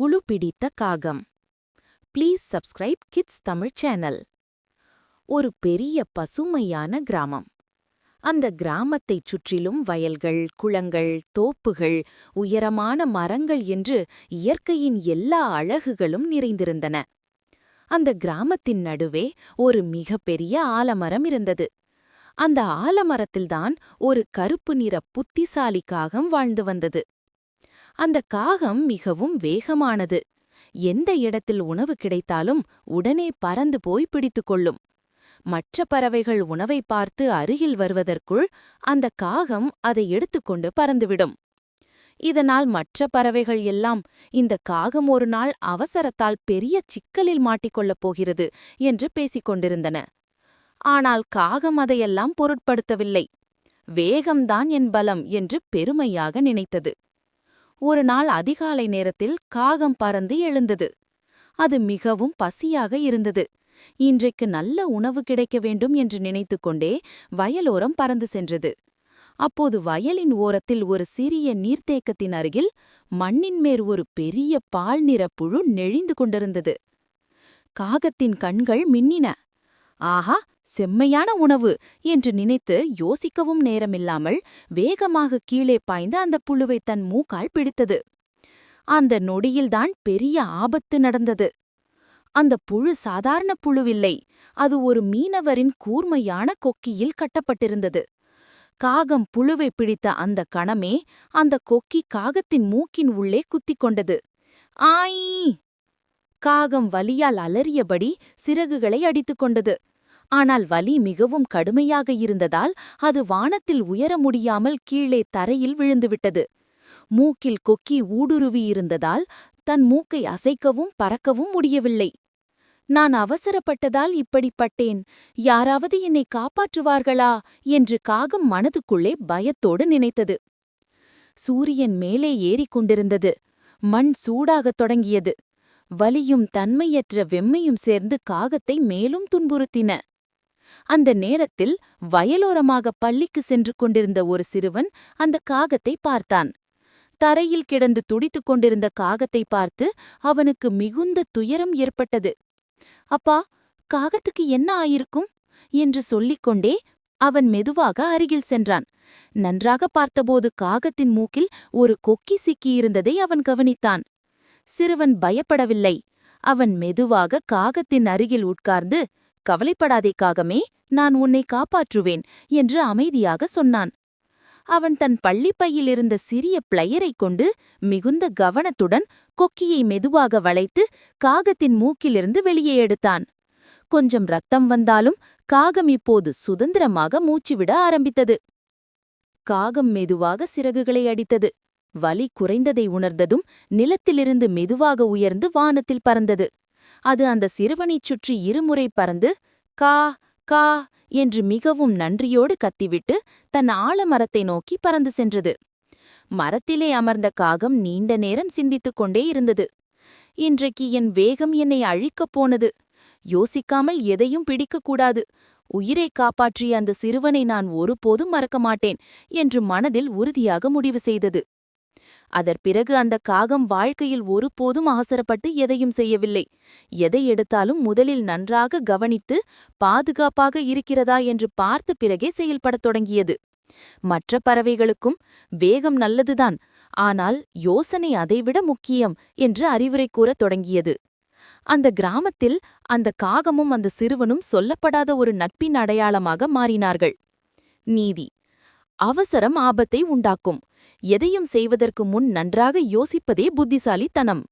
புழு பிடித்த காகம். Please subscribe kids Tamil channel ஒரு பெரிய பசுமையான கிராமம். அந்த கிராமத்தைச் சுற்றிலும் வயல்கள் குளங்கள் தோப்புகள் உயரமான மரங்கள் என்று இயற்கையின் எல்லா அழகுகளும் நிறைந்திருந்தன. அந்த கிராமத்தின் நடுவே ஒரு மிகப்பெரிய ஆலமரம் இருந்தது. அந்த ஆலமரத்தில்தான் ஒரு கருப்பு நிற புத்திசாலி காகம் வாழ்ந்து வந்தது. அந்த காகம் மிகவும் வேகமானது. எந்த இடத்தில் உணவு கிடைத்தாலும் உடனே பறந்து போய் பிடித்துக் கொள்ளும். மற்ற பறவைகள் உணவை பார்த்து அருகில் வருவதற்குள் அந்த காகம் அதை எடுத்துக்கொண்டு பறந்துவிடும். இதனால் மற்ற பறவைகள் எல்லாம் இந்த காகம் ஒரு நாள் அவசரத்தால் பெரிய சிக்கலில் மாட்டிக்கொள்ளப் போகிறது என்று பேசிக் கொண்டிருந்தன. ஆனால் காகம் அதையெல்லாம் பொருட்படுத்தவில்லை. வேகம்தான் என் பலம் என்று பெருமையாக நினைத்தது. ஒரு நாள் அதிகாலை நேரத்தில் காகம் பறந்து எழுந்தது. அது மிகவும் பசியாக இருந்தது. இன்றைக்கு நல்ல உணவு கிடைக்க வேண்டும் என்று நினைத்து கொண்டே வயலோரம் பறந்து சென்றது. அப்போது வயலின் ஓரத்தில் ஒரு சிறிய நீர்த்தேக்கத்தின் அருகில் மண்ணின் மேற் ஒரு பெரிய பால் நிற புழு நெழிந்து கொண்டிருந்தது. காகத்தின் கண்கள் மின்னின. ஆஹா செம்மையான உணவு என்று நினைத்து யோசிக்கவும் நேரமில்லாமல் வேகமாக கீழே பாய்ந்து அந்த புழுவை தன் மூக்கால் பிடித்தது. அந்த நொடியில்தான் பெரிய ஆபத்து நடந்தது. அந்த புழு சாதாரண புழுவில்லை. அது ஒரு மீனவரின் கூர்மையான கொக்கியில் கட்டப்பட்டிருந்தது. காகம் புழுவை பிடித்த அந்த கணமே அந்த கொக்கி காகத்தின் மூக்கின் உள்ளே குத்திக் கொண்டது. ஆயீ! காகம் வலியால் அலறியபடி சிறகுகளை அடித்துக் கொண்டது. ஆனால் வலி மிகவும் கடுமையாக இருந்ததால் அது வானத்தில் உயர முடியாமல் கீழே தரையில் விழுந்துவிட்டது. மூக்கில் கொக்கி ஊடுருவியிருந்ததால் தன் மூக்கை அசைக்கவும் பறக்கவும் முடியவில்லை. நான் அவசரப்பட்டதால் இப்படிப்பட்டேன் யாராவது என்னை காப்பாற்றுவார்களா? என்று காகம் மனதுக்குள்ளே பயத்தோடு நினைத்தது. சூரியன் மேலே ஏறிக்கொண்டிருந்தது மண் சூடாகத் தொடங்கியது. வலியும் தன்மையற்ற வெம்மையும் சேர்ந்து காகத்தை மேலும் துன்புறுத்தின. அந்த நேரத்தில் வயலோரமாக பள்ளிக்கு சென்று கொண்டிருந்த ஒரு சிறுவன் அந்த காகத்தை பார்த்தான். தரையில் கிடந்து துடித்துக் கொண்டிருந்த காகத்தை பார்த்து அவனுக்கு மிகுந்த துயரம் ஏற்பட்டது. அப்பா காகத்துக்கு என்ன ஆயிருக்கும்? என்று சொல்லிக்கொண்டே அவன் மெதுவாக அருகில் சென்றான். நன்றாக பார்த்தபோது காகத்தின் மூக்கில் ஒரு கொக்கி சிக்கியிருந்ததை அவன் கவனித்தான். சிறுவன் பயப்படவில்லை. அவன் மெதுவாக காகத்தின் அருகில் உட்கார்ந்து கவலைப்படாதே காகமே நான் உன்னை காப்பாற்றுவேன் என்று அமைதியாக சொன்னான். அவன் தன் பள்ளிப்பையில் இருந்த சிறிய பிளையரைக் கொண்டு மிகுந்த கவனத்துடன் கொக்கியை மெதுவாக வளைத்து காகத்தின் மூக்கிலிருந்து வெளியே எடுத்தான். கொஞ்சம் ரத்தம் வந்தாலும் காகம் இப்போது சுதந்திரமாக மூச்சுவிட ஆரம்பித்தது. காகம் மெதுவாக சிறகுகளை அடித்தது. வலி குறைந்ததை உணர்ந்ததும் நிலத்திலிருந்து மெதுவாக உயர்ந்து வானத்தில் பறந்தது. அது அந்த சிறுவனைச் சுற்றி இருமுறை பறந்து கா கா என்று மிகவும் நன்றியோடு கத்திவிட்டு தன் ஆலமரத்தை நோக்கி பறந்து சென்றது. மரத்திலே அமர்ந்த காகம் நீண்ட நேரம் சிந்தித்துக் கொண்டே இருந்தது. இன்றைக்கு என் வேகம் என்னை அழிக்கப் போனது. யோசிக்காமல் எதையும் பிடிக்கக்கூடாது உயிரை காப்பாற்றிய அந்த சிறுவனை நான் ஒருபோதும் மறக்க மாட்டேன் என்று மனதில் உறுதியாக முடிவு செய்தது. அதற்பிறகு அந்த காகம் வாழ்க்கையில் ஒருபோதும் அவசரப்பட்டு எதையும் செய்யவில்லை. எதை எடுத்தாலும் முதலில் நன்றாக கவனித்து பாதுகாப்பாக இருக்கிறதா என்று பார்த்த பிறகே செயல்படத் தொடங்கியது. மற்ற பறவைகளுக்கும் வேகம் நல்லதுதான். ஆனால் யோசனை அதைவிட முக்கியம் என்று அறிவுரை கூறத் தொடங்கியது. அந்த கிராமத்தில் அந்த காகமும் அந்த சிறுவனும் சொல்லப்படாத ஒரு நட்பின் அடையாளமாக மாறினார்கள். நீதி. அவசரம் ஆபத்தை உண்டாக்கும். எதையும் செய்வதற்கு முன் நன்றாக யோசிப்பதே புத்திசாலித்தனம்.